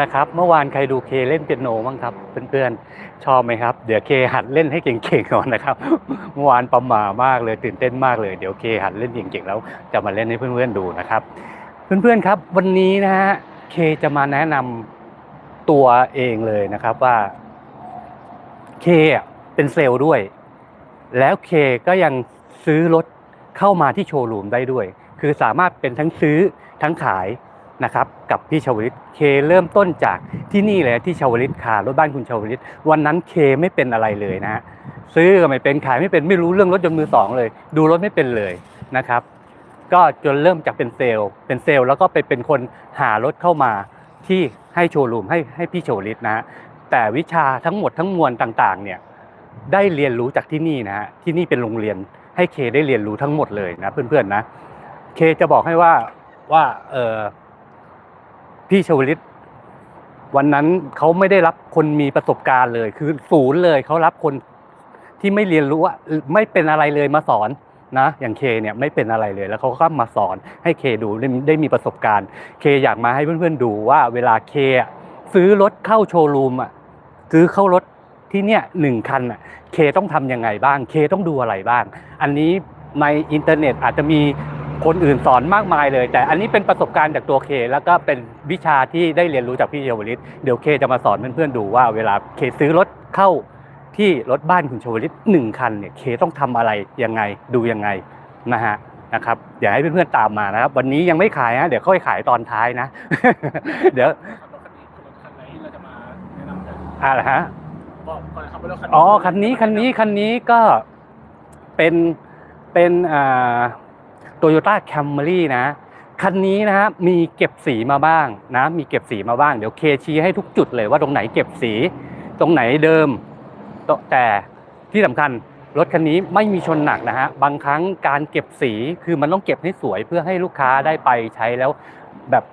นะครับเมื่อวานใครดูเคเล่นเปียโนบ้างครับเพื่อนๆชอบไหมครับ เดี๋ยวเคหัดเล่นให้เก่งๆก่อนนะครับ เมื่อวานประหม่ามากเลยตื่นเต้นมากเลยเดี๋ยวเคหัดเล่นเก่งๆแล้วจะมาเล่นให้เพื่อนๆดูนะครับ เพื่อนๆครับ วันนี้นะฮะเคจะมาแนะนำตัวเองเลยนะครับว่าเคเป็นเซลล์ด้วย แล้วเคก็ยังซื้อรถเข้ามาที่โชว์รูมได้ด้วย คือสามารถเป็นทั้งซื้อทั้งขาย นะครับกับพี่ชาวลิตเคเริ่มต้นจากที่นี่เลยที่ชาวลิตคารถบ้านคุณชาวลิตวันนั้นเคไม่เป็นอะไรเลยนะซื้อก็ไม่เป็นขายไม่เป็นไม่รู้เรื่องรถยนต์มือสองเลย ดูรถไม่เป็นเลยนะครับ ก็จนเริ่มจากเป็นเซลล์เป็นเซลล์แล้วก็ไปเป็นคนหารถเข้ามาที่ให้โชว์รูมให้ให้พี่โชว์ลิตนะฮะแต่วิชาทั้งหมดทั้งมวลต่างๆเนี่ยได้เรียนรู้จากที่นี่นะฮะที่นี่เป็นโรงเรียนให้เคได้เรียนรู้ทั้งหมดเลยนะเพื่อนๆนะเคจะบอกให้ว่าว่าเออ พี่ชวลิต วันนั้นเขาไม่ได้รับคนมีประสบการณ์เลย คือศูนย์เลยเขารับคนที่ไม่เรียนรู้ว่าไม่เป็นอะไรเลยมาสอนนะ อย่างเคเนี่ยไม่เป็นอะไรเลย แล้วเขาก็มาสอนให้เคดูได้ได้มีประสบการณ์ เคอยากมาให้เพื่อนๆดูว่า เวลาเคซื้อรถเข้าโชว์รูมอะซื้อเข้ารถที่เนี่ยหนึ่งคันอะเคต้องทำยังไงบ้าง เคต้องดูอะไรบ้าง อันนี้ในอินเทอร์เน็ตอาจจะมี คนอื่นสอนมากมายเลย แต่อันนี้เป็นประสบการณ์จากตัวเค แล้วก็เป็นวิชาที่ได้เรียนรู้จากพี่เยาวลิตเดี๋ยวเคจะมาสอนเพื่อนๆดูว่าเวลาเคซื้อรถเข้าที่รถบ้านคุณชวลิตหนึ่งคันเนี่ยเคต้องทำอะไรยังไงดูยังไงนะฮะนะครับเดี๋ยวให้เพื่อนๆตามมานะครับ วันนี้ยังไม่ขายนะเดี๋ยวค่อยขายตอนท้ายนะ เดี๋ยวรถคันไหนเราจะมาแนะนำกันอะไรฮะบอกก่อนขับรถคันอ๋อคันนี้คันนี้คันนี้ก็เป็นเป็นอ่า โตโยต้าแคมรี่นะคันนี้นะฮะมีเก็บสีมาบ้างนะมีเก็บสีมาบ้างเดี๋ยวเคชี้ให้ทุกจุดเลยว่าตรงไหนเก็บสี ตรงไหนเดิม แต่ที่สำคัญรถคันนี้ไม่มีชนหนักนะฮะบางครั้งการเก็บสีคือมันต้องเก็บให้สวยเพื่อให้ลูกค้าได้ไปใช้แล้วแบบ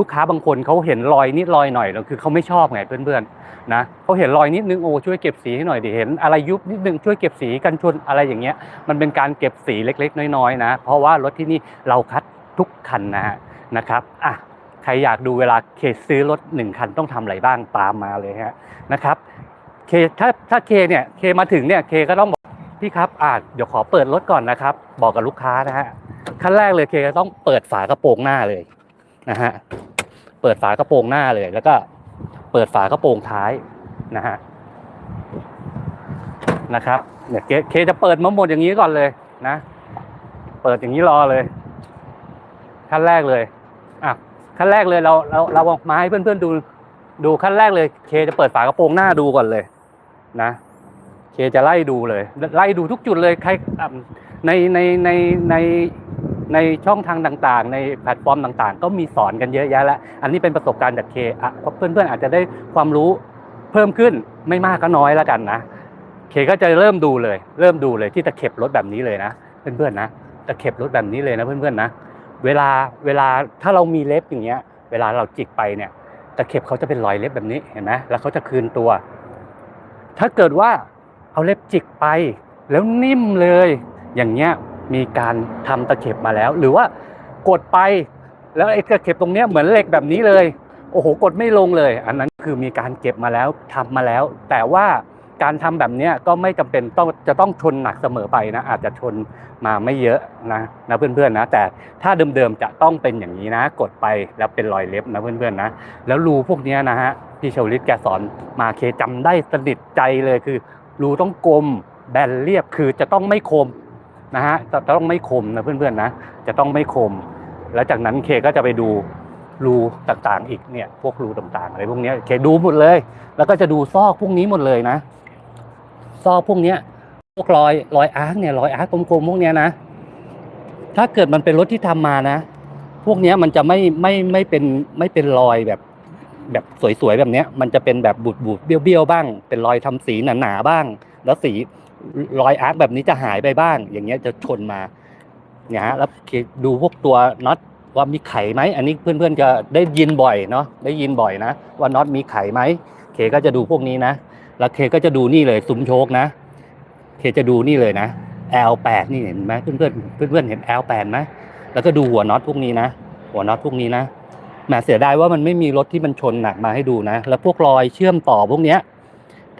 ลูกค้าบางคนเขาเห็นรอยนิดรอยหน่อยแล้วคือเขาไม่ชอบไงเพื่อนๆนะเขาเห็นรอยนิดนึงโอ้ช่วยเก็บสีให้หน่อยดิเห็นอะไรยุบนิดนึงช่วยเก็บสีกันชนอะไรอย่างเงี้ย มันเป็นการเก็บสีเล็ก ๆ น้อยๆนะ เพราะว่ารถที่นี่เราคัดทุกคันนะฮะนะครับอะใครอยากดูเวลาเคซื้อรถหนึ่งคันต้องทำอะไรบ้างตามมาเลยฮะนะครับเคถ้าถ้าเคเนี่ยเคมาถึงเนี่ยเคก็ต้องบอกพี่ครับอ่าเดี๋ยวขอเปิดรถก่อนนะครับ บอกกับลูกค้านะฮะขั้นแรกเลยเคจะต้องเปิดฝากระโปรงหน้าเลย นะฮะ เปิดฝากระโปรงหน้าเลย แล้วก็เปิดฝากระโปรงท้ายนะฮะ นะครับ เนี่ยเคจะเปิดมาหมดอย่างนี้ก่อนเลยนะ เปิดอย่างนี้รอเลย ขั้นแรกเลย อะ ขั้นแรกเลยเราเราเราเอามาให้เพื่อนๆดู ดูขั้นแรกเลย เคจะเปิดฝากระโปรงหน้าดูก่อนเลย นะเคจะไล่ดูเลย ไล่ดูทุกจุดเลยใครอะในในในใน ในช่องทางต่างๆ ในแพลตฟอร์มต่างๆ ก็มีสอนกันเยอะแยะแล้ว อันนี้เป็นประสบการณ์จากเคอเพื่อนๆอาจจะได้ความรู้เพิ่มขึ้นไม่มากก็น้อยแล้วกันนะ เคก็จะเริ่มดูเลย เริ่มดูเลยที่ตะเข็บรถแบบนี้เลยนะ เพื่อนๆนะตะเข็บรถแบบนี้เลยนะเพื่อนๆนะ เวลาเวลาถ้าเรามีเล็บอย่างเงี้ย เวลาเราจิกไปเนี่ยตะเข็บเขาจะเป็นรอยเล็บแบบนี้เห็นไหมแล้วเขาจะคืนตัว ถ้าเกิดว่าเอาเล็บจิกไป แล้วนิ่มเลย อย่างเงี้ย มีการทำตะเข็บมาแล้ว หรือว่ากดไป แล้วไอ้ตะเข็บตรงเนี้ยเหมือนเหล็กแบบนี้เลย โอ้โหกดไม่ลงเลย อันนั้นคือมีการเก็บมาแล้วทำมาแล้ว แต่ว่าการทำแบบเนี้ยก็ไม่จำเป็นต้องจะต้องชนหนักเสมอไปนะอาจจะชนมาไม่เยอะนะนะเพื่อนๆนะแต่ถ้าเดิมๆจะต้องเป็นอย่างนี้นะ กดไปแล้วเป็นรอยเล็บนะเพื่อนๆนะแล้วรูพวกเนี้ยนะฮะพี่ชาวลิตแกสอนมาเคจำได้สนิทใจเลยคือรูต้องกลมแบนเรียบคือจะต้องไม่คม นะฮะจะต้องไม่คมนะเพื่อนๆนะ จะต้องไม่คม แล้วจากนั้นเคก็จะไปดูรูต่างๆ อีกเนี่ย พวกรูต่างๆอะไรพวกนี้เคดูหมดเลย แล้วก็จะดูซอกพวกนี้หมดเลยนะ ซอกพวกเนี้ย พวกรอยรอยอาร์คเนี่ยรอยอาร์คกลมๆพวกเนี้ยนะ ถ้าเกิดมันเป็นรถที่ทำมานะ พวกเนี้ยมันจะไม่ไม่ไม่เป็นไม่เป็นรอยแบบแบบสวยๆแบบเนี้ย มันจะเป็นแบบบูดบูดๆเบี้ยวๆบ้าง เป็นรอยทำสีหนาๆบ้าง แล้วสี รอยอาร์คแบบนี้จะหายไปบ้าง อย่างเงี้ยจะชนมาเนี่ยฮะแล้วดูพวกตัวน็อตว่ามีไขไหมอันนี้เพื่อนๆจะได้ยินบ่อยเนาะได้ยินบ่อยนะ ว่าน็อตมีไขไหมเคก็จะดูพวกนี้นะ แล้วเคก็จะดูนี่เลยซุ้มโชคนะ เคจะดูนี่เลยนะ L8 นี่เห็นไหมเพื่อนๆเพื่อนๆเห็น L8 ไหมแล้วก็ดูหัวน็อตพวกนี้นะ หัวน็อตพวกนี้นะแหมเสียดายว่ามันไม่มีรถที่มันชนหนักมาให้ดูนะ แล้วพวกรอยเชื่อมต่อพวกเนี้ย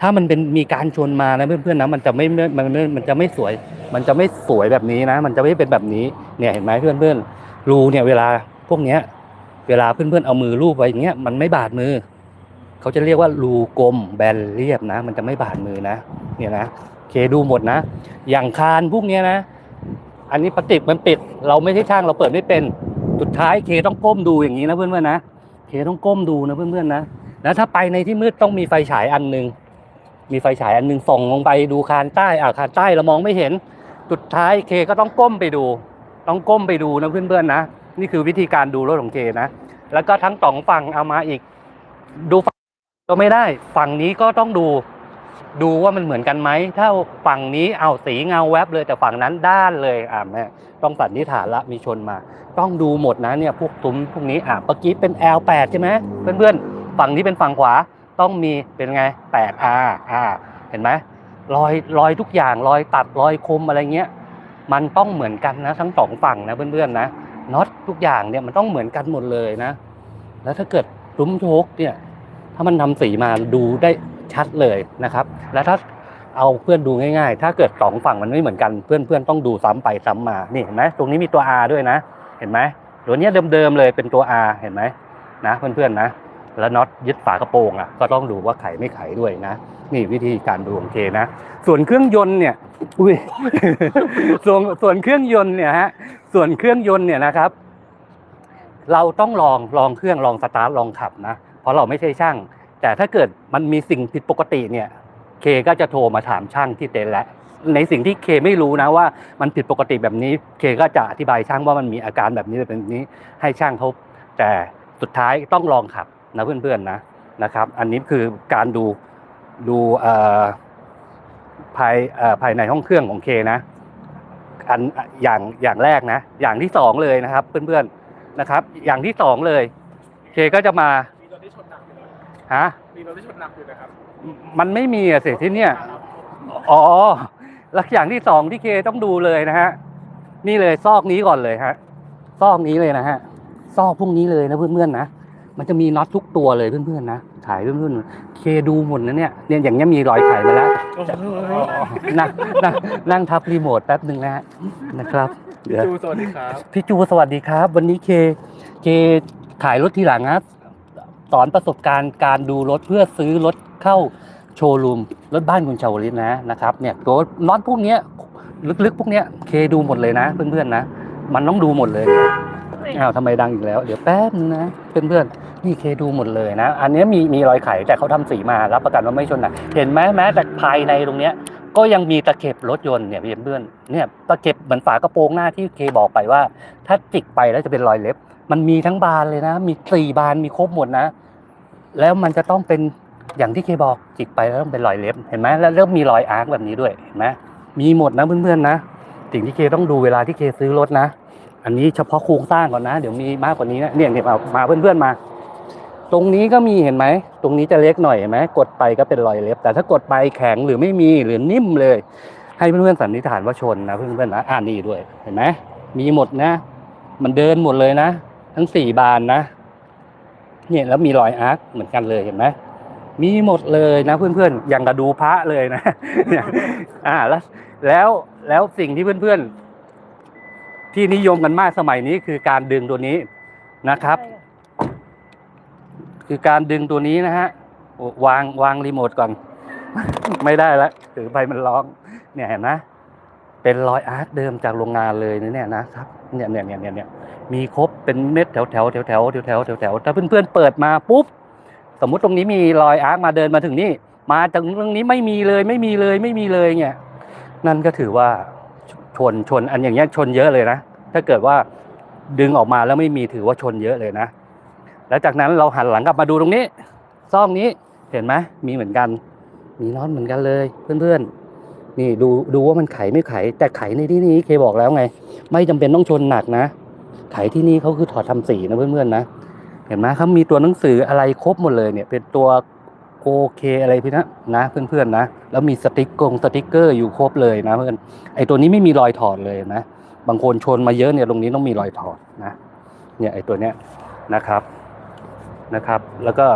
ถ้ามันเป็นมีการชนมานะเพื่อนๆนะมันจะไม่มันมันมันจะไม่สวย มันจะไม่สวยแบบนี้นะ มันจะไม่เป็นแบบนี้เนี่ยเห็นไหมเพื่อนๆรูเนี่ยเวลาพวกเนี้ย เวลาเพื่อนๆเอามือลูบไว้อย่างเงี้ยมันไม่บาดมือเขาจะเรียกว่ารูกลมแบนเรียบนะ มันจะไม่บาดมือนะ เนี่ยนะเคดูหมดนะ อย่างคานพวกเนี้ยนะ อันนี้ปฏิบมันปิด เราไม่ใช่ช่างเราเปิดไม่เป็นสุดท้ายเคต้องก้มดูอย่างนี้นะเพื่อนๆนะเคต้องก้มดูนะเพื่อนๆนะแล้วถ้าไปในที่มืดต้องมีไฟฉายอันหนึ่ง มีไฟฉายอันหนึ่งส่องลงไปดูคานใต้อ่าคานใต้เรามองไม่เห็นสุดท้ายเคก็ต้องก้มไปดู ต้องก้มไปดูนะเพื่อนๆนะนี่คือวิธีการดูรถของเคนะ แล้วก็ทั้งสองฝั่งเอามาอีก ดูฝั่งก็ไม่ได้ ฝั่งนี้ก็ต้องดู ดูว่ามันเหมือนกันไหมถ้าฝั่งนี้เอาสีเงาแวบเลยแต่ฝั่งนั้นด้านเลยอ่าแม่ต้องสันนิษฐานละมีชนมา ต้องดูหมดนะเนี่ยพวกซุ้มพวกนี้อะเมื่อกี้เป็น L8 ใช่ไหมเพื่อนๆ ฝั่งนี้เป็นฝั่งขวา ต้องมีเป็นไง 8R อ่าอ่าเห็นไหมรอยรอยทุกอย่างรอยตัดรอยคมอะไรเงี้ย มันต้องเหมือนกันนะทั้งสองฝั่งนะเพื่อนๆนะน็อตทุกอย่างเนี่ยมันต้องเหมือนกันหมดเลยนะ แล้วถ้าเกิดซุ้มโชคเนี่ยถ้ามันทำสีมาดูได้ชัดเลยนะครับ แล้วถ้าเอาเพื่อนดูง่ายๆ ถ้าเกิดสองฝั่งมันไม่เหมือนกันเพื่อนๆต้องดูซ้ำไปซ้ำมานี่เห็นไหมตรงนี้มีตัว R ด้วยนะ เห็นไหมตัวนี้เดิมๆเลยเป็นตัว R เห็นไหมนะเพื่อนๆนะ แล้วน็อตยึดฝากระโปรงอะก็ต้องดูว่าไขไม่ไขด้วยนะ นี่วิธีการดูของเคนะ ส่วนเครื่องยนต์เนี่ยอุ้ยส่วนส่วนเครื่องยนต์เนี่ยฮะส่วนเครื่องยนต์เนี่ยนะครับ เราต้องลองลองเครื่องลองสตาร์ทลองขับนะเพราะเราไม่ใช่ช่าง แต่ถ้าเกิดมันมีสิ่งผิดปกติเนี่ย เคก็จะโทรมาถามช่างที่เต็นท์แล้วในสิ่งที่เคไม่รู้นะว่ามันผิดปกติแบบนี้ เคก็จะอธิบายช่างว่ามันมีอาการแบบนี้แบบนี้ให้ช่างเขาแต่สุดท้ายต้องลองขับ นะเพื่อนๆนะนะครับ อันนี้คือการดูดูเอ่อภายเอ่อภายในห้องเครื่องของเคนะอันอย่างอย่างแรกนะ อย่างที่สองเลยนะครับ เพื่อนๆนะครับ อย่างที่สองเลย เคก็จะมามีรถที่ชนหนักอยู่นะฮะมีรถที่ชนหนักอยู่นะครับ มันไม่มีอะสิที่เนี่ยอ๋อแล้วอย่างที่สองที่เคต้องดูเลยนะฮะนี่เลยซอกนี้ก่อนเลยฮะซอกนี้เลยนะฮะซอกพวกนี้เลยนะเพื่อนๆนะ มันจะมีน็อตทุกตัวเลยเพื่อนๆนะถ่ายเพื่อนๆเคดูหมดนะเนี่ยเนี่ยอย่างเงี้ยมีรอยไขมาแล้วนั่งนั่งนั่งทับรีโมทแป๊บหนึ่งนะฮะนะครับเดี๋ยวจูสวัสดีครับพี่จูสวัสดีครับ วันนี้เคเคขายรถทีหลังนะสอนประสบการณ์การดูรถเพื่อซื้อรถเข้าโชว์รูมรถบ้านคุณชาวลิตนะนะครับเนี่ยตัวน็อตพวกเนี้ยลึกๆ พวกเนี้ยเคดูหมดเลยนะ เพื่อนๆนะ มันต้องดูหมดเลย อ้าวทำไมดังอีกแล้ว เดี๋ยวแป๊บนึงนะ เพื่อนๆ นี่เคดูหมดเลยนะ อันนี้มีมีรอยไขแต่เขาทำสีมารับประกันว่าไม่ชนหนะเห็นไหมแม้แต่ภายในตรงเนี้ย ก็ยังมีตะเข็บรถยนต์เนี่ยเพื่อนๆเนี่ยตะเข็บเหมือนฝากระโปรงหน้าที่เคบอกไปว่า ถ้าจิกไปแล้วจะเป็นรอยเล็บ มันมีทั้งบานเลยนะ มีสี่บานมีครบหมดนะ แล้วมันจะต้องเป็นอย่างที่เคบอกจิกไปแล้วต้องเป็นรอยเล็บเห็นไหมแล้วเริ่มมีรอยอาร์คแบบนี้ด้วยเห็นไหมมีหมดนะเพื่อนๆนะสิ่งที่เคต้องดูเวลาที่เคซื้อรถนะ อันนี้เฉพาะโครงสร้างก่อนนะ เดี๋ยวมีมากกว่านี้นะเนี่ยเนี่ยมามาเพื่อนๆมา ตรงนี้ก็มีเห็นไหม ตรงนี้จะเล็กหน่อยเห็นไหมกดไปก็เป็นรอยเล็บ แต่ถ้ากดไปแข็งหรือไม่มีหรือนิ่มเลย ให้เพื่อนๆสันนิษฐานว่าชนนะเพื่อนๆนะอ่านี่ด้วยเห็นไหมมีหมดนะ มันเดินหมดเลยนะ ทั้งสี่บานนะ เนี่ยแล้วมีรอยอาร์คเหมือนกันเลยเห็นไหมมีหมดเลยนะเพื่อนๆอย่างกระดูพระเลยนะอ่าแล้วแล้วแล้วสิ่งที่เพื่อนๆ ที่นิยมกันมากสมัยนี้คือการดึงตัวนี้นะครับ คือการดึงตัวนี้นะฮะโอ้วางวางรีโมทก่อน ไม่ได้แล้วถือไปมันร้อง เนี่ยเห็นไหมเป็นรอยอาร์ตเดิมจากโรงงานเลยนะเนี่ยนะครับ เนี่ยเนี่ยเนี่ยเนี่ยเนี่ยมีครบเป็นเม็ดแถวแถวแถวแถวแถวแถวแถวแถวถ้าเพื่อนๆเปิดมาปุ๊บสมมุติตรงนี้มีรอยอาร์คมาเดินมาถึงนี่มาจากตรงนี้ไม่มีเลยไม่มีเลยไม่มีเลยเนี่ยนั่นก็ถือว่า ชนชนอันอย่างเงี้ยชนเยอะเลยนะ ถ้าเกิดว่าดึงออกมาแล้วไม่มีถือว่าชนเยอะเลยนะ แล้วจากนั้นเราหันหลังกลับมาดูตรงนี้ซองนี้เห็นไหมมีเหมือนกัน มีน็อตเหมือนกันเลยเพื่อนๆ นี่ดูดูว่ามันไขไม่ไข แต่ไขในที่นี้เคบอกแล้วไง ไม่จำเป็นต้องชนหนักนะ ไขที่นี่เขาคือถอดทำสีนะเพื่อนๆนะเห็นไหมเขามีตัวหนังสืออะไรครบหมดเลยเนี่ย เป็นตัว โอเคอะไรพี่นะนะเพื่อนๆนะ แล้วมีสติ๊กกงสติ๊กเกอร์อยู่ครบเลยนะเพื่อนไอตัวนี้ไม่มีรอยถอดเลยนะ บางคนชนมาเยอะเนี่ยตรงนี้ต้องมีรอยถอดนะ เนี่ยไอตัวเนี้ยนะครับนะครับ แล้วก็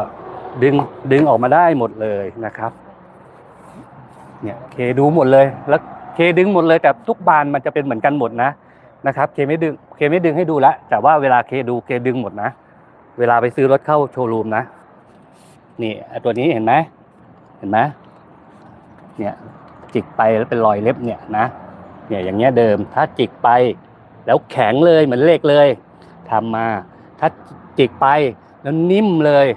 ดึงดึงออกมาได้หมดเลยนะครับ เนี่ยเคดูหมดเลยแล้วเคดึงหมดเลยแต่ทุกบานมันจะเป็นเหมือนกันหมดนะนะครับเคไม่ดึงเคไม่ดึงให้ดูละแต่ว่าเวลาเคดูเคดึงหมดนะ เวลาไปซื้อรถเข้าโชว์รูมนะ นี่ตัวนี้เห็นไหมเห็นไหมเนี่ยจิกไปแล้วเป็นรอยเล็บเนี่ยนะเนี่ยอย่างเงี้ยเดิมถ้าจิกไปแล้วแข็งเลยเหมือนเหล็กเลยทำมา ถ้าจิกไปแล้วนิ่มเลย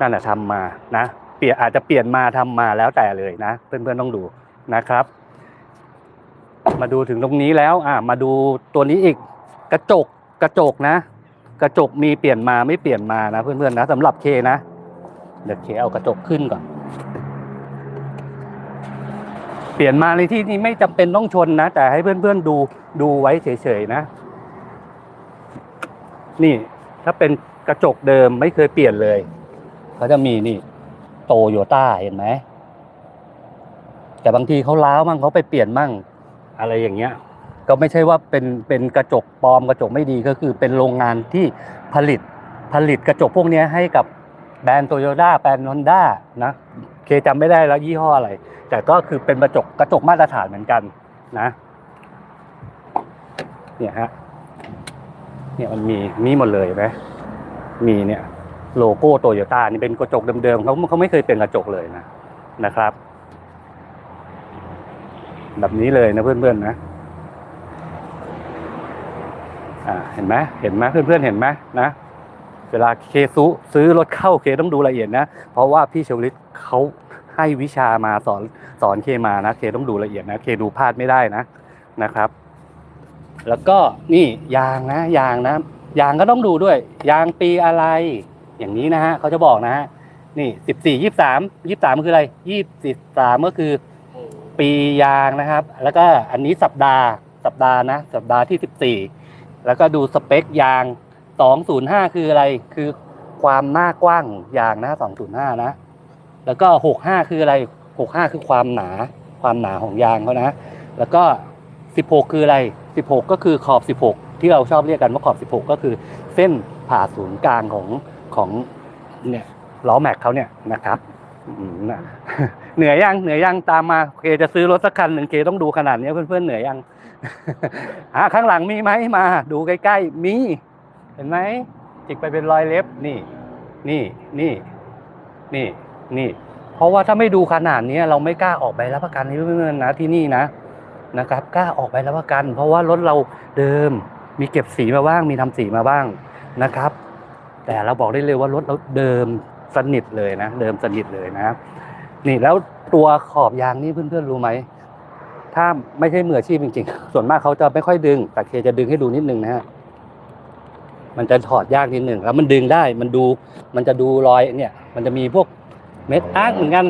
นั่นแหละทำมานะเปลี่ยนอาจจะเปลี่ยนมาทำมาแล้วแต่เลยนะ เพื่อนๆต้องดูนะครับ มาดูถึงตรงนี้แล้วอ่ามาดูตัวนี้อีกกระจกกระจกนะ กระจกมีเปลี่ยนมาไม่เปลี่ยนมานะ เพื่อนๆนะสำหรับเคนะ เดี๋ยวเคเอากระจกขึ้นก่อน เปลี่ยนมาในที่นี้ไม่จำเป็นต้องชนนะ แต่ให้เพื่อนๆดูดูไว้เฉยๆนะ นี่ถ้าเป็นกระจกเดิมไม่เคยเปลี่ยนเลยเขาจะมีนี่ โตโยต้าเห็นไหมแต่บางทีเขาล้าวมั่งเขาไปเปลี่ยนมั่ง อะไรอย่างเงี้ย ก็ไม่ใช่ว่าเป็นเป็นกระจกปลอมกระจกไม่ดีก็คือเป็นโรงงานที่ผลิตผลิตกระจกพวกนี้ให้กับ แบรนด์โตโยต้าแบรนด์ฮอนด้านะเคจำไม่ได้แล้วยี่ห้ออะไร แต่ก็คือเป็นกระจกกระจกมาตรฐานเหมือนกันนะ เนี่ยฮะเนี่ยมันมีมีหมดเลยไหมมีเนี่ยโลโก้โตโยต้านี่เป็นกระจกเดิมๆเขาเขาไม่เคยเป็นกระจกเลยนะนะครับ แบบนี้เลยนะเพื่อนๆนะอ่าเห็นไหมเห็นไหมเพื่อนๆเห็นไหมนะ เวลาเคซุซื้อรถเข้าเคต้องดูละเอียดนะ เพราะว่าพี่เชวลิตเขาให้วิชามาสอนสอนเคมานะ เคต้องดูละเอียดนะ เคดูพลาดไม่ได้นะนะครับ แล้วก็นี่ยางนะยางนะยางก็ต้องดูด้วย ยางปีอะไร อย่างนี้นะฮะเขาจะบอกนะฮะนี่สิบสี่ยี่สามยี่สามคืออะไรยี่สิบสามก็คือ ปียางนะครับ แล้วก็อันนี้สัปดาห์สัปดาห์นะ สัปดาห์ที่สิบสี่แล้วก็ดูสเปคยาง สองศูนย์ห้าคืออะไร คือความหน้ากว้างยางนะสองศูนย์ห้านะ แล้วก็หกห้าคืออะไรหกห้าคือความหนา ความหนาของยางเขานะ แล้วก็สิบหกคืออะไรสิบหกก็คือขอบสิบหกที่เราชอบเรียกกันว่าขอบสิบหกก็คือเส้นผ่าศูนย์กลางของของเนี่ยล้อแม็กเขาเนี่ยนะครับเหนื่อยยังเหนื่อยยังตามมาเคจะซื้อรถสักคันหนึ่งเคต้องดูขนาดนี้เพื่อนๆเหนื่อยยังอ่าข้างหลังมีไหมมา ดูใกล้ๆมี ห็นไหมจิกไปเป็นรอยเล็บนี่ นี่นี่นี่นี่ เพราะว่าถ้าไม่ดูขนาดนี้เราไม่กล้าออกใบรับประกันให้เพื่อนๆนะที่นี่นะนะครับกล้าออกใบรับประกัน เพราะว่ารถเราเดิมมีเก็บสีมาบ้าง มีทำสีมาบ้างนะครับ แต่เราบอกได้เลยว่ารถเราเดิมสนิทเลยนะเดิมสนิทเลยนะนี่แล้วตัวขอบยางนี่เพื่อนๆรู้ไหมถ้าไม่ใช่มืออาชีพจริงๆ ส่วนมากเขาจะไม่ค่อยดึง แต่เคจะดึงให้ดูนิดนึงนะฮะ มันจะถอดยากนิดหนึ่งแล้วมันดึงได้มันดูมันจะดูรอยเนี่ย มันจะมีพวกเม็ดอาร์คเหมือนกัน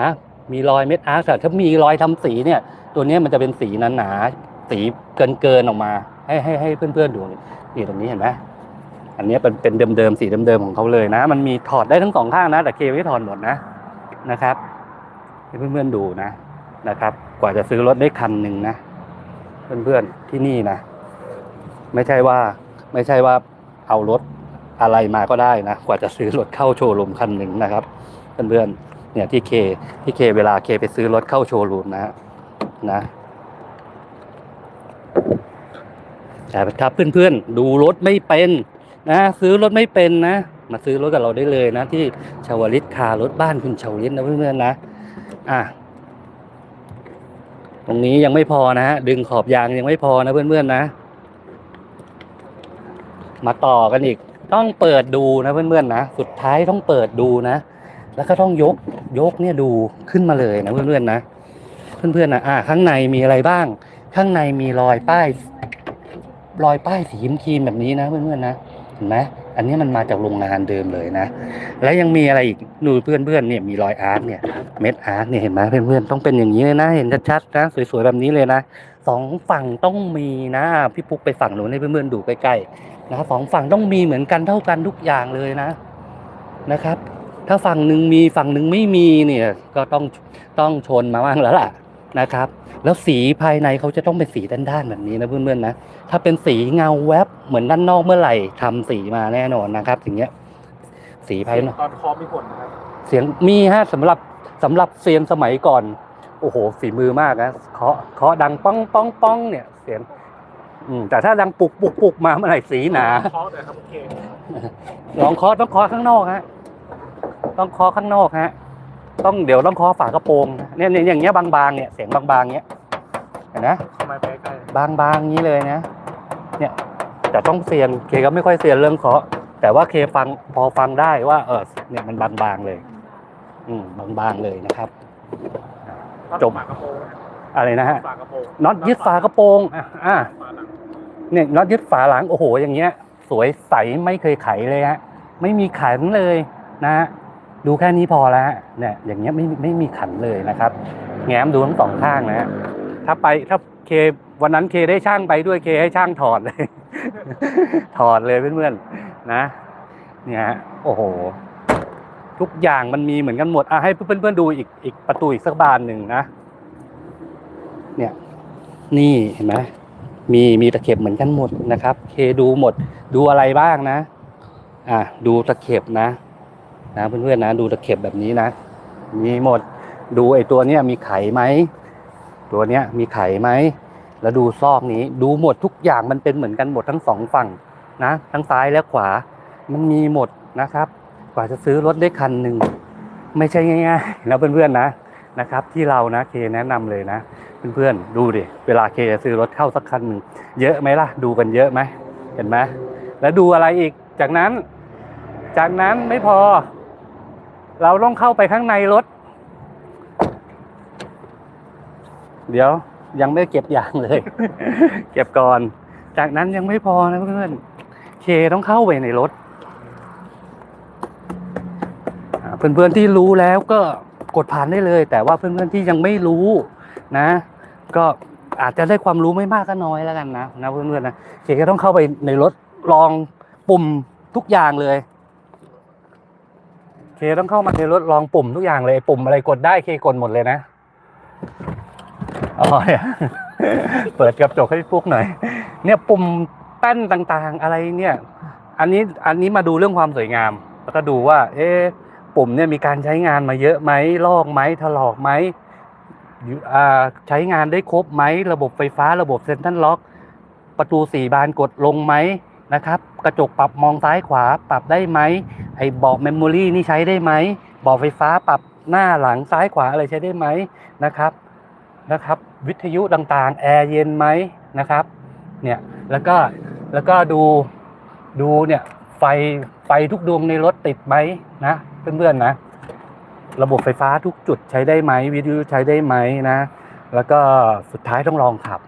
นะมีรอยเม็ดอาร์คแต่ถ้ามีรอยทำสีเนี่ย ตัวเนี้ยมันจะเป็นสีหนาๆสีเกินเกินๆออกมา ให้ให้ให้เพื่อนๆดูนี่ตรงนี้เห็นไหมอันเนี้ยเป็นเป็นเดิมๆสีเดิมๆของเขาเลยนะ มันมีถอดได้ทั้งสองข้างนะ แต่เคไม่ถอดหมดนะนะครับให้เพื่อนๆดูนะนะครับ กว่าจะซื้อรถได้คันหนึ่งนะ เพื่อนๆที่นี่นะ ไม่ใช่ว่า ไม่ใช่ว่าเอารถอะไรมาก็ได้นะ กว่าจะซื้อรถเข้าโชว์รูมคันหนึ่งนะครับเพื่อนๆเนี่ยที่เคที่เคเวลาเคไปซื้อรถเข้าโชว์รูมนะนะแต่ครับเพื่อนๆ ดูรถไม่เป็นนะซื้อรถไม่เป็นนะ มาซื้อรถกับเราได้เลยนะ ที่ชาวลิตคารถบ้านคุณชาวลิตนะเพื่อนๆนะอะตรงนี้ยังไม่พอนะฮะดึงขอบยางยังไม่พอนะเพื่อนๆนะ มาต่อกันอีก ต้องเปิดดูนะเพื่อนๆนะ สุดท้ายต้องเปิดดูนะ แล้วก็ต้องยกยกเนี่ยดูขึ้นมาเลยนะเพื่อนๆนะ เพื่อนๆนะอะข้างในมีอะไรบ้าง ข้างในมีรอยป้าย รอยป้ายสีครีมแบบนี้นะเพื่อนๆนะเห็นไหมอันนี้มันมาจากโรงงานเดิมเลยนะ แล้วยังมีอะไรอีกดูเพื่อนๆเนี่ยมีรอยอาร์ตเนี่ยเม็ดอาร์ตเนี่ยเห็นไหมเพื่อนๆต้องเป็นอย่างนี้เลยนะเห็นชัดๆนะสวยๆแบบนี้เลยนะสองฝั่งต้องมีนะพี่ปุ๊กไปฝั่งนู้นให้เพื่อนๆดูใกล้ๆ นะสองฝั่งต้องมีเหมือนกันเท่ากันทุกอย่างเลยนะนะครับ ถ้าฝั่งหนึ่งมีฝั่งหนึ่งไม่มีเนี่ยก็ต้องต้องชนมาบ้างแล้วล่ะนะครับ แล้วสีภายในเขาจะต้องเป็นสีด้านๆแบบนี้นะเพื่อนๆนะถ้าเป็นสีเงาแวบเหมือนด้านนอกเมื่อไหร่ทำสีมาแน่นอนนะครับอย่างเงี้ย สีภายนอกตอนเคอมีผลนะครับเสียงมีฮะสำหรับสำหรับเซียนสมัยก่อน โอ้โหฝีมือมากนะเคาะเคาะดังป้องป้องป้องเนี่ยเสียง อืมแต่ถ้าดังปุกปุกปุกมาเมื่อไหร่สีหนาเคอเลยครับโอเคลองเคาะต้องเคาะข้างนอกฮะ ต้องเคาะข้างนอกฮะ ต้องเดี๋ยวต้องเคาะฝากระโปรงเนี่ยเนี่ยอย่างเงี้ยบางๆเนี่ยเสียงบางๆเงี้ยเห็นนะเข้ามาใกล้บางๆงี้เลยนะ เนี่ยแต่ต้องเซียนเคก็ไม่ค่อยเซียนเรื่องเคาะ แต่ว่าเคฟังพอฟังได้ว่า เออเนี่ยมันบางๆเลย อืมบางๆเลยนะครับๆจบ ฝากระโปรงนะอะไรนะฮะฝากระโปรงน็อตยึดฝากระโปรงอะอะฝาหลัง เนี่ยน็อตยึดฝาหลังโอ้โห อย่างเงี้ย สวยใสไม่เคยไขเลยฮะไม่มีขันเลยนะฮะดูแค่นี้พอแล้วเนี่ยอย่างเงี้ยไม่ไม่มีขันเลยนะครับ แง้มดูทั้งสองข้างนะฮะถ้าไปถ้าเควันนั้นเคได้ช่างไปด้วยเคให้ช่างถอดเลย ถอดเลยเพื่อนๆนะ เนี่ยฮะโอ้โห ทุกอย่างมันมีเหมือนกันหมดอะให้เพื่อนๆดูอีกอีกประตูอีกสักบานหนึ่งนะ เนี่ย นี่เห็นไหม มีมีตะเข็บเหมือนกันหมดนะครับ เคดูหมดดูอะไรบ้างนะอะดูตะเข็บนะนะเพื่อนๆนะดูตะเข็บแบบนี้นะ มีหมดดูไอตัวเนี้ยมีไขไหมตัวเนี้ยมีไขไหมแล้วดูซอกนี้ดูหมดทุกอย่างมันเป็นเหมือนกันหมดทั้งสองฝั่งนะทั้งซ้ายและขวา มันมีหมดนะครับ กว่าจะซื้อรถได้คันหนึ่งไม่ใช่ง่ายๆนะเพื่อนๆนะ นะครับที่เรานะเคแนะนำเลยนะ เพื่อนๆดูดิเวลาเคจะซื้อรถเข้าสักคันหนึ่งเยอะไหมล่ะ ดูกันเยอะไหมเห็นไหมแล้วดูอะไรอีกจากนั้น จากนั้นไม่พอ เราต้องเข้าไปข้างในรถ เดี๋ยวยังไม่เก็บอย่างเลย เก็บก่อน จากนั้นยังไม่พอนะเพื่อนเคต้องเข้าไปในรถเพื่อนๆที่รู้แล้วก็ กดผ่านได้เลย แต่ว่าเพื่อนๆที่ยังไม่รู้นะ ก็อาจจะได้ความรู้ไม่มากก็น้อยแล้วกันนะนะเพื่อนๆนะเคก็ต้องเข้าไปในรถลองปุ่มทุกอย่างเลยเคต้องเข้ามาในรถลองปุ่มทุกอย่างเลยปุ่มอะไรกดได้เคกดหมดเลยนะอ๋อเนี่ยเปิดกระจกให้ปุ๊กหน่อย เนี่ยปุ่มแป้นต่างๆอะไรเนี่ย อันนี้อันนี้มาดูเรื่องความสวยงาม แล้วก็ดูว่า เอ๊ะ ปุ่มเนี่ยมีการใช้งานมาเยอะไหมลอกไหมถลอกไหมใช้งานได้ครบไหมระบบไฟฟ้าระบบเซ็นทรัลล็อก ประตูสี่บานกดลงไหมนะครับ กระจกปรับมองซ้ายขวาปรับได้ไหมไอ้เบาะเมมโมรี่นี่ใช้ได้ไหมเบาะไฟฟ้าปรับหน้าหลังซ้ายขวาอะไรใช้ได้ไหมนะครับนะครับ วิทยุต่างๆแอร์เย็นไหมนะครับเนี่ยแล้วก็แล้วก็ดูดูเนี่ยไฟ ไฟทุกดวงในรถติดไหมนะเพื่อนๆนะ ระบบไฟฟ้าทุกจุดใช้ได้ไหมวิทยุใช้ได้ไหมนะ แล้วก็สุดท้ายต้องลองขับ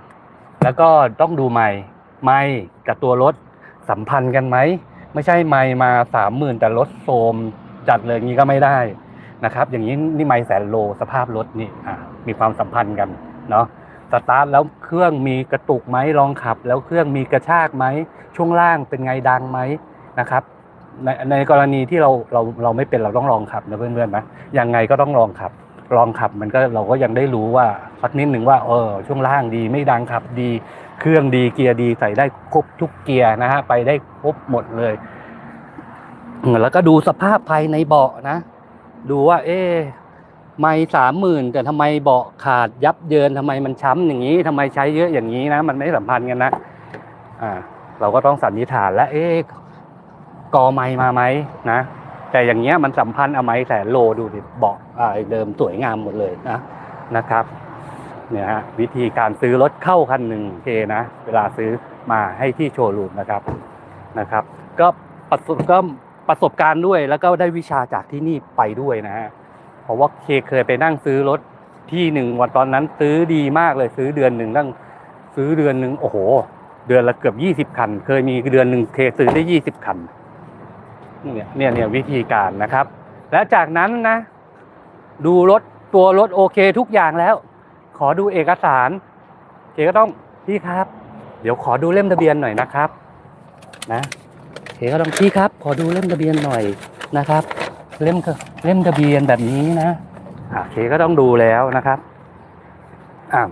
แล้วก็ต้องดูไมค์ไมค์กับตัวรถสัมพันธ์กันไหมไม่ใช่ไมค์มาสามหมื่นแต่รถโซมจัดเลยงี้ก็ไม่ได้นะครับ อย่างนี้นี่ไมค์แสนโลสภาพรถนี่มีความสัมพันธ์กันเนาะสตาร์ทแล้วเครื่องมีกระตุกไหมลองขับ แล้วเครื่องมีกระชากไหมช่วงล่างเป็นไงดังไหมนะครับ ในในกรณีที่เราเราเราไม่เป็นเราต้องลองขับนะเพื่อนๆนะยังไงก็ต้องลองขับ ลองขับมันก็เราก็ยังได้รู้ว่าสักนิดหนึ่งว่าเออช่วงล่างดีไม่ดังขับดี เครื่องดีเกียร์ดีใส่ได้ครบทุกเกียร์นะฮะไปได้ครบหมดเลยแล้วก็ดูสภาพภายในเบาะนะ ดูว่า เอ๊ไม่สามหมื่นแต่ทำไมเบาะขาดยับเยินทำไมมันช้ำอย่างนี้ทำไมใช้เยอะอย่างนี้นะ มันไม่สัมพันธ์กันนะอ่าเราก็ต้องสันนิษฐานแล้วเอ๊ะ กอไม้มาไหมนะ แต่อย่างเงี้ยมันสัมพันธ์เอาไม้แสนโลดูดิเบาะอ่าเดิมสวยงามหมดเลยนะนะครับเนี่ยฮะวิธีการซื้อรถเข้าคันหนึ่งเคนะ เวลาซื้อมาให้ที่โชว์รูมนะครับนะครับ ก็ประสบก็ประสบการณ์ด้วยแล้วก็ได้วิชาจากที่นี่ไปด้วยนะฮะเพราะว่าเคเคยไปนั่งซื้อรถที่หนึ่งวันตอนนั้นซื้อดีมากเลยซื้อเดือนหนึ่งตั้งซื้อเดือนหนึ่งโอ้โห เดือนละเกือบยี่สิบคัน เคยมีเดือนหนึ่งเคซื้อได้ยี่สิบคัน เนี่ยเนี่ยเนี่ยวิธีการนะครับ แล้วจากนั้นนะ ดูรถตัวรถโอเคทุกอย่างแล้ว ขอดูเอกสารเคก็ต้องพี่ครับ เดี๋ยวขอดูเล่มทะเบียนหน่อยนะครับ นะเคก็ต้องพี่ครับ ขอดูเล่มทะเบียนหน่อยนะครับ เล่มเล่มทะเบียนแบบนี้นะอ่าเคก็ต้องดูแล้วนะครับอ่า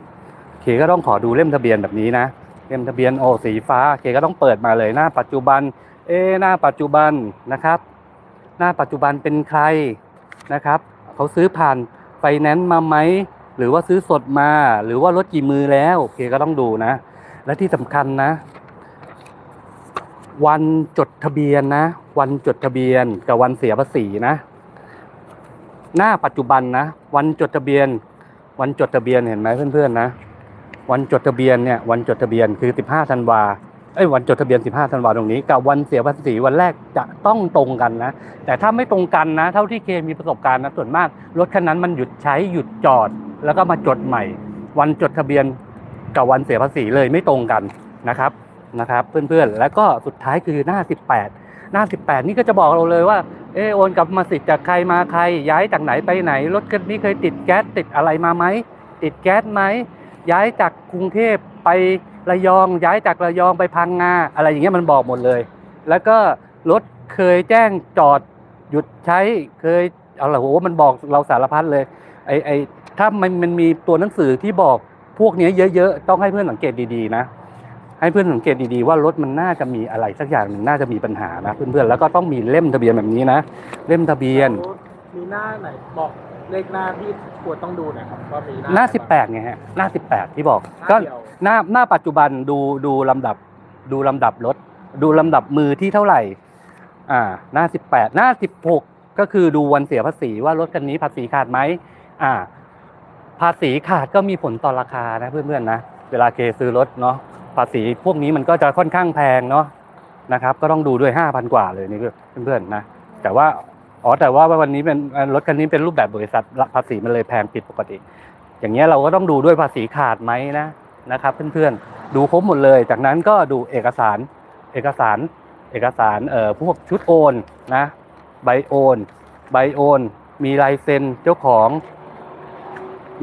เคก็ต้องขอดูเล่มทะเบียนแบบนี้นะเล่มทะเบียนโอสีฟ้าเคก็ต้องเปิดมาเลยหน้าปัจจุบัน เอหน้าปัจจุบันนะครับ หน้าปัจจุบันเป็นใครนะครับ เขาซื้อผ่านไฟแนนซ์มาไหมหรือว่าซื้อสดมา หรือว่ารถกี่มือแล้วโอเคก็ต้องดูนะ และที่สำคัญนะ วันจดทะเบียนนะ วันจดทะเบียนกับวันเสียภาษีนะ หน้าปัจจุบันนะ วันจดทะเบียน วันจดทะเบียนเห็นไหมเพื่อนๆนะ วันจดทะเบียนเนี่ยวันจดทะเบียนคือ 15ธันวา เอ้วันจดทะเบียน 15 ธันวาตรงนี้กับวันเสียภาษีวันแรกจะต้องตรงกันนะ แต่ถ้าไม่ตรงกันนะ เท่าที่เคมีประสบการณ์นะส่วนมากรถคันนั้นมันหยุดใช้หยุดจอด แล้วก็มาจดใหม่ วันจดทะเบียนกับวันเสียภาษีเลยไม่ตรงกันนะครับนะครับ เพื่อนๆ แล้วก็สุดท้ายคือหน้า 18 หน้า 18 นี่ก็จะบอกเราเลยว่าเออโอนกลับมาสิทธิ์จากใครมาใครย้ายจากไหนไปไหน รถคันนี้เคยติดแก๊สติดอะไรมาไหมติดแก๊สไหมย้ายจากกรุงเทพไป ระยองย้ายจากระยองไปพังงาอะไรอย่างเงี้ยมันบอกหมดเลย แล้วก็รถเคยแจ้งจอดหยุดใช้เคยเอาละโหมันบอกเราสารพัดเลยไอไอถ้ามันมันมีตัวหนังสือที่บอกพวกนี้เยอะๆ ต้องให้เพื่อนสังเกตดีๆนะ ให้เพื่อนสังเกตดีๆว่ารถมันน่าจะมีอะไรสักอย่างหนึ่งน่าจะมีปัญหานะเพื่อนๆแล้วก็ต้องมีเล่มทะเบียนแบบนี้นะ เล่มทะเบียนมีหน้าไหนบอก เลขหน้าที่ควรต้องดูหน่อยครับว่ามีหน้า18ไงฮะหน้า18ที่บอกก็ก็หน้าหน้าปัจจุบันดูดูลำดับดูลำดับรถ ดูลำดับมือที่เท่าไหร่ อ่า หน้า18หน้า16ก็คือดูวันเสียภาษีว่ารถคันนี้ภาษีขาดไหมอ่า ภาษีขาดก็มีผลต่อราคานะเพื่อนๆนะเวลาเคซื้อรถเนาะภาษีพวกนี้มันก็จะค่อนข้างแพงเนาะนะครับ ก็ต้องดูด้วย5,000กว่าเลยนี่เพื่อนๆนะแต่ว่า อ๋อแต่ว่าวันนี้เป็นรถคันนี้เป็นรูปแบบบริษัทภาษีมันเลยแพงผิดปกติ อย่างเงี้ยเราก็ต้องดูด้วยภาษีขาดไหมนะนะครับ เพื่อนๆดูครบหมดเลย จากนั้นก็ดูเอกสารเอกสารเอกสารเอ่อพวกชุดโอนนะใบโอนใบโอน มีลายเซ็นเจ้าของ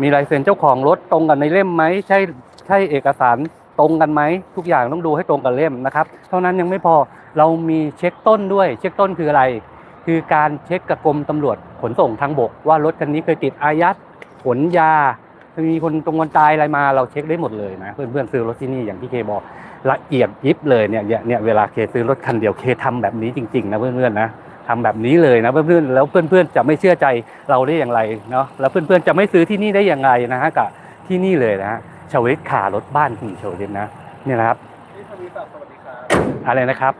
มีลายเซ็นเจ้าของรถตรงกันในเล่มไหมใช่ใช่เอกสารตรงกันไหมทุกอย่างต้องดูให้ตรงกันเล่มนะครับ เท่านั้นยังไม่พอเรามีเช็คต้นด้วย เช็คต้นคืออะไร คือการเช็คกับกรมตำรวจขนส่งทางบก ว่ารถคันนี้เคยติดอายัดขนยา มีคนตรงคนตายอะไรมาเราเช็คได้หมดเลยนะเพื่อนๆซื้อรถที่นี่อย่างที่เคบอกละเอียดยิบเลยเนี่ยเนี่ยเนี่ยเวลาเคซื้อรถคันเดียวเคทำแบบนี้จริงๆนะเพื่อนๆนะทำแบบนี้เลยนะเพื่อนๆแล้วเพื่อนๆจะไม่เชื่อใจเราได้อย่างไรเนาะแล้วเพื่อนๆจะไม่ซื้อที่นี่ได้อย่างไรนะฮะกับที่นี่เลยนะฮะชาวลิตขารถบ้านคุณชาวลิตนะเนี่ยนะครับพี่ทวีศักดิ์สวัสดีครับอะไรนะครับ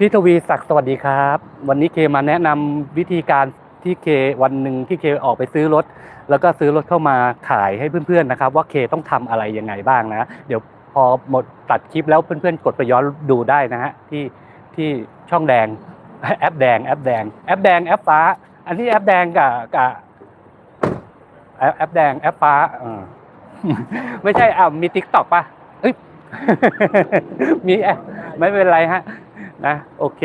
พี่ทวีศักดิ์สวัสดีครับ วันนี้เคมาแนะนำวิธีการที่เควันหนึ่งที่เคออกไปซื้อรถ แล้วก็ซื้อรถเข้ามาขายให้เพื่อนๆนะครับ ว่าเคต้องทำอะไรยังไงบ้างนะ เดี๋ยวพอหมดตัดคลิปแล้วเพื่อนๆกดไปย้อนดูได้นะฮะที่ที่ช่องแดงแอปแดงแอปแดงแอปแดงแอปฟ้า อันนี้แอปแดงกับกับแอปแอปแดงแอปฟ้าไม่ใช่อ่ามีติ๊กต็อกปะมีแอปไม่เป็นไรฮะ นะโอเค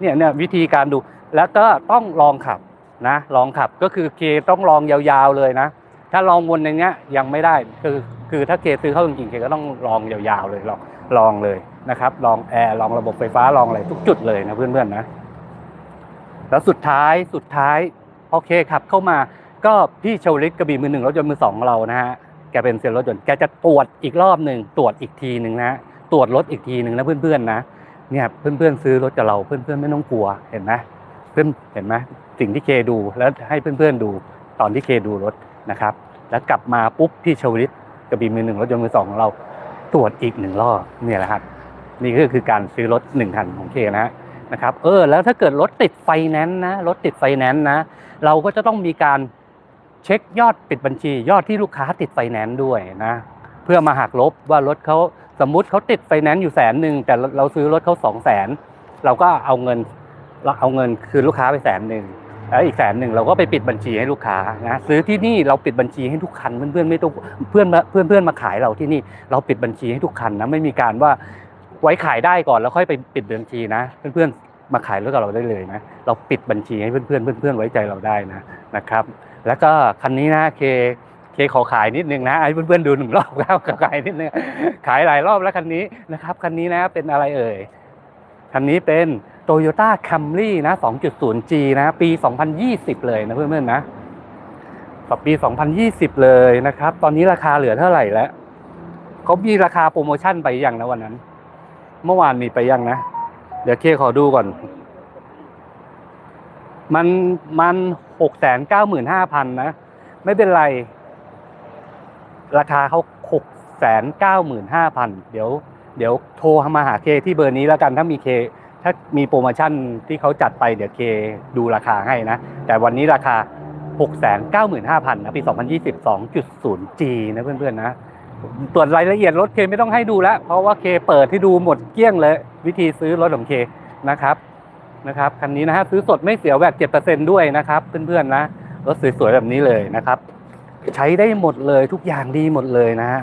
เนี่ยเนี่ยวิธีการดูแล้วก็ต้องลองขับนะลองขับก็คือเคต้องลองยาวๆเลยนะ ถ้าลองวนในเนี้ยยังไม่ได้คือคือถ้าเคซื้อเข้าจริงๆเคก็ต้องลองยาวๆเลยลองลองเลยนะครับ ลองแอร์ลองระบบไฟฟ้าลองอะไรทุกจุดเลยนะเพื่อนๆนะ แล้วสุดท้ายสุดท้ายโอเคขับเข้ามาก็พี่ชวลิตกระบี่มือหนึ่งรถยนต์มือสองของเรานะฮะแกเป็นเซลล์รถยนต์แกจะตรวจอีกรอบหนึ่งตรวจอีกทีหนึ่งนะตรวจรถอีกทีหนึ่งนะเพื่อนๆนะ เนี่ยเพื่อนๆซื้อรถกับเราเพื่อนๆไม่ต้องกลัวเห็นไหมเพื่อนเห็นไหมสิ่งที่เคดูแล้วให้เพื่อนๆดูตอนที่เคดูรถนะครับ แล้วกลับมาปุ๊บที่ชวลิตกระบี่มือหนึ่งรถยนต์มือสองของเราตรวจอีกหนึ่งรอบเนี่ยแหละครับนี่ก็คือการซื้อรถหนึ่งคันของเคนะนะครับเออแล้วถ้าเกิดรถติดไฟแนนซ์นะรถติดไฟแนนซ์นะ เราก็จะต้องมีการเช็คยอดปิดบัญชี ยอดที่ลูกค้าติดไฟแนนซ์ด้วยนะเพื่อมาหักลบว่ารถเขา สมมุติเขาติดไฟแนนซ์อยู่แสนหนึ่งแต่เราซื้อรถเขาสองแสนเราก็เอาเงินเราเอาเงินคืนลูกค้าไปแสนหนึ่งแล้วอีกแสนหนึ่งเราก็ไปปิดบัญชีให้ลูกค้านะซื้อที่นี่เราปิดบัญชีให้ทุกคันเพื่อนๆไม่ต้องเพื่อนเพื่อนเพื่อนมาขายเราที่นี่เราปิดบัญชีให้ทุกคันนะไม่มีการว่าไว้ขายได้ก่อนแล้วค่อยไปปิดบัญชีนะ เพื่อนๆมาขายรถกับเราได้เลยนะ เราปิดบัญชีให้เพื่อนๆเพื่อนๆไว้ใจเราได้นะนะครับ แล้วก็คันนี้นะเค เคขอขายนิดนึงนะให้เพื่อนๆดูหนึ่งรอบแล้วขายนิดนึงขายหลายรอบแล้วคันนี้นะครับคันนี้นะเป็นอะไรเอ่ยคันนี้เป็น Toyota Camry นะ 2.0G นะ ปี 2020 เลยนะเพื่อนๆนะกับปี 2020 เลยนะครับ ตอนนี้ราคาเหลือเท่าไหร่แล้วเขามีราคาโปรโมชั่นไปยังนะวันนั้น เมื่อวานมีไปยังนะ เดี๋ยวเคขอดูก่อน มันมันหกแสนเก้าหมื่นห้าพันนะ ไม่เป็นไร ราคาเขาหกแสนเก้าหมื่นห้าพันเดี๋ยวเดี๋ยวโทรมาหาเคที่เบอร์นี้แล้วกันถ้ามีเคถ้ามีโปรโมชั่นที่เขาจัดไปเดี๋ยวเคดูราคาให้นะ แต่วันนี้ราคา 695,000นะปี 2022.0G นะเพื่อนๆนะตรวจรายละเอียดรถเคไม่ต้องให้ดูแล้ว เพราะว่าเคเปิดให้ดูหมดเกลี้ยงเลย วิธีซื้อรถของเคนะครับนะครับคันนี้นะฮะซื้อสดไม่เสียแวด7%ด้วยนะครับ เพื่อนๆนะรถสวยๆแบบนี้เลยนะครับ ใช้ได้หมดเลยทุกอย่างดีหมดเลยนะฮะ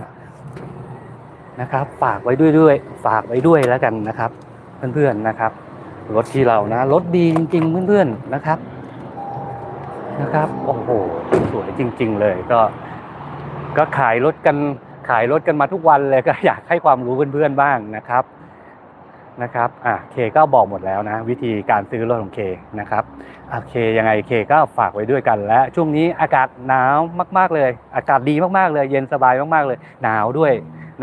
นะครับ ฝากไว้ด้วยด้วย ฝากไว้ด้วยแล้วกันนะครับ เพื่อนๆนะครับรถที่เรานะรถดีจริง ๆ เพื่อนๆนะครับนะครับโอ้โหสวยจริง ๆ เลยก็ ก็ขายรถกันขายรถกันมาทุกวันเลยก็อยากให้ความรู้เพื่อนๆบ้างนะครับ นะครับอะเคก็บอกหมดแล้วนะ วิธีการซื้อรถของเคนะครับโอเคยังไงเคก็ฝากไว้ด้วยกันและช่วงนี้อากาศหนาวมาก ๆเลย อากาศดีมากๆเลย เย็นสบายมากๆเลย หนาวด้วย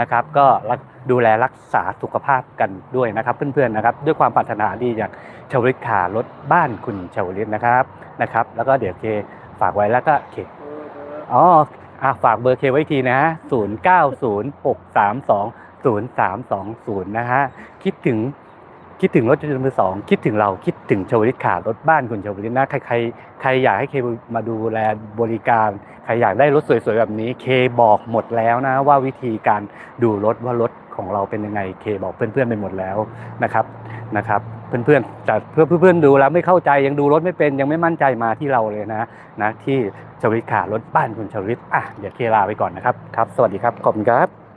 นะครับ ก็รักดูแลรักษาสุขภาพกันด้วยนะครับ เพื่อนๆนะครับ ด้วยความปรารถนาดีจากชาวลิตขารถบ้านคุณชาวลิตนะครับนะครับ แล้วก็เดี๋ยวเคฝากไว้แล้วก็เคอ๋ออะฝากเบอร์เคไว้อีกทีนะฮะศูนย์เก้าศูนย์หกสามสองศูนย์นะฮะ คิดถึงคิดถึงรถยนต์มือสองคิดถึงเราคิดถึงชวลิตขารถบ้านคุณชวลิตนะใครใครใครอยากให้เคมาดูแลบริการ ใครอยากได้รถสวยๆแบบนี้เคบอกหมดแล้วนะ ว่าวิธีการดูรถว่ารถของเราเป็นยังไงเคบอกเพื่อนๆไปหมดแล้วนะครับนะครับ เพื่อนๆแต่เพื่อนเพื่อนๆดูแล้วไม่เข้าใจยังดูรถไม่เป็นยังไม่มั่นใจมาที่เราเลยนะนะที่ชวลิตขารถบ้านคุณชวลิตอะเดี๋ยวเคลาไปก่อนนะครับครับ สวัสดีครับขอบคุณครับ